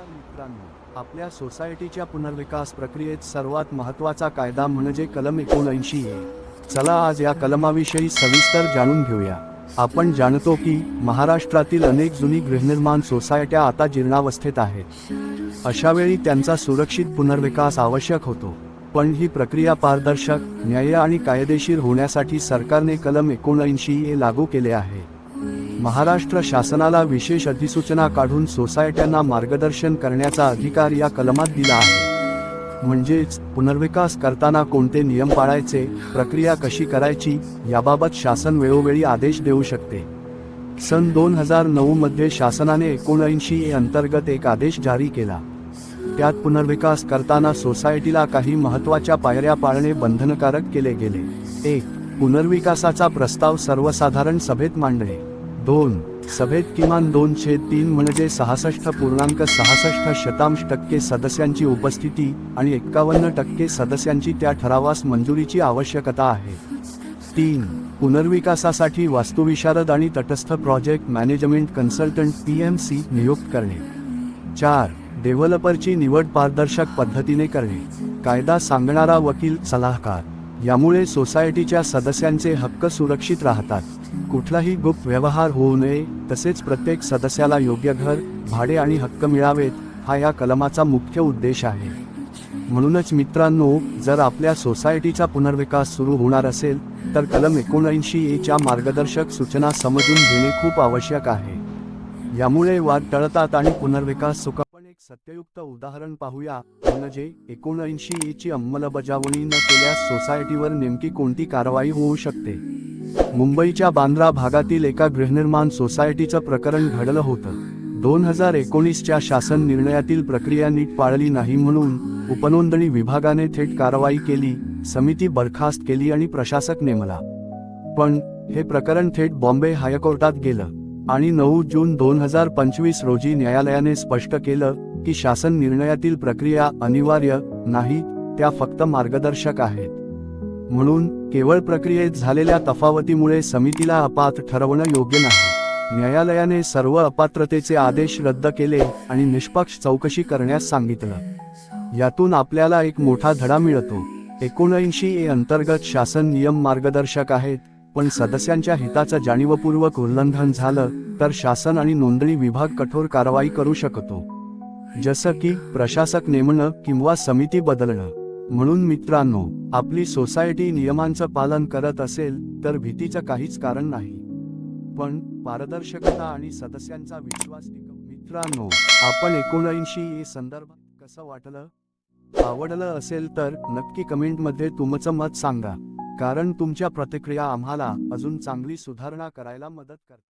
नमस्कार मित्रांनो. आपल्या सोसायटीच्या पुनर्विकास प्रक्रियेत सर्वात महत्त्वाचा कायदा म्हणजे कलम एकोणऐंशी आहे चला आज या कलमाविषयी सविस्तर जाणून घेऊया. आपण जाणतो की महाराष्ट्रातील अनेक जुनी गृहनिर्माण सोसायट्या आता जीर्णावस्थेत आहेत. अशावेळी त्यांचा सुरक्षित पुनर्विकास आवश्यक होतो. पण ही प्रक्रिया पारदर्शक न्याय्य आणि कायदेशीर होण्यासाठी सरकारने कलम एकोणऐंशी हे लागू केले आहे. महाराष्ट्र शासनाला विशेष अधिसूचना काढून सोसायट्यांना मार्गदर्शन करण्याचा अधिकार या कलमात दिला आहे. म्हणजेच पुनर्विकास करताना कोणते नियम पाळायचे प्रक्रिया कशी करायची याबाबत शासन वेळोवेळी आदेश देऊ शकते. सन दोन हजार नऊ मध्ये शासनाने एकोणऐंशी ए अंतर्गत एक आदेश जारी केला. त्यात पुनर्विकास करताना सोसायटीला काही महत्त्वाच्या पायऱ्या पाळणे बंधनकारक केले गेले. एक पुनर्विकासाचा प्रस्ताव सर्वसाधारण सभेत मांडणे. दोन. सभेत किमान दोनशे तीन म्हणजे सहासष्ट पूर्णांक सहासष्ट शतांश टक्के सदस्यांची उपस्थिती आणि एक्कावन्न टक्के सदस्यांची त्या ठरावास मंजुरीची आवश्यकता आहे. तीन. पुनर्विकासासाठी वास्तुविशारद आणि तटस्थ project management consultant P M C नियुक्त करणे. चार. डेव्हलपरची निवड पारदर्शक पद्धतीने करणे. कायदा सांगणारा वकील सलाहकार यामुळे सोसायटीच्या सदस्यांचे हक्क सुरक्षित राहतात. कुठलाही गुप्त व्यवहार होऊ नये तसेच प्रत्येक सदस्याला योग्य घर भाडे आणि हक्क मिळावेत हा या कलमाचा मुख्य उद्देश आहे. म्हणूनच मित्रांनो जर आपल्या सोसायटीचा पुनर्विकास सुरू होणार असेल तर कलम एकोणऐंशी एच्या मार्गदर्शक सूचना समजून घेणे खूप आवश्यक आहे. यामुळे वाद टळतात आणि पुनर्विकास सुख एक सत्ययुक्त उदाहरण पाहूया. म्हणजे एकोणऐंशी एची अंमलबजावणी न केल्यास सोसायटीवर नेमकी कोणती कारवाई होऊ शकते? मुंबईच्या बांद्रा भागातील एका गृहनिर्माण सोसायटीचं प्रकरण घडलं होतं. दोन हजार एकोणीसच्या शासन निर्णयातील प्रक्रिया नीट पाळली नाही म्हणून उपनोंदणी विभागाने थेट कारवाई केली समिती बरखास्त केली आणि प्रशासक नेमला पण हे प्रकरण थेट बॉम्बे हायकोर्टात गेलं आणि नऊ जून दोन हजार पंचवीस रोजी न्यायालयाने स्पष्ट केलं की शासन निर्णयातील प्रक्रिया अनिवार्य नाही त्या फक्त मार्गदर्शक आहेत. म्हणून केवळ प्रक्रियेत झालेल्या तफावतीमुळे समितीला अपात्र ठरवणं योग्य नाही. न्यायालयाने सर्व अपात्रतेचे आदेश रद्द केले आणि निष्पक्ष चौकशी करण्यास सांगितलं. यातून आपल्याला एक मोठा धडा मिळतो. एकोणऐंशी ए अंतर्गत शासन नियम मार्गदर्शक आहेत पण सदस्यांच्या हिताचं जाणीवपूर्वक उल्लंघन झालं तर शासन आणि नोंदणी विभाग कठोर कारवाई करू शकतो. जसं की प्रशासक नेमणं किंवा समिती बदलणं. म्हणून मित्रांनो आपली सोसायटी नियमांचं पालन करत असेल तर भीतीचं काहीच कारण नाही. पण पारदर्शकता आणि सदस्यांचा विश्वास मित्रांनो आपण एकोणऐंशी संदर्भात कसं वाटलं? आवडलं असेल तर नक्की कमेंटमध्ये तुमचं मत सांगा. कारण तुमच्या प्रतिक्रिया आम्हाला अजून चांगली सुधारणा करायला मदत करतात.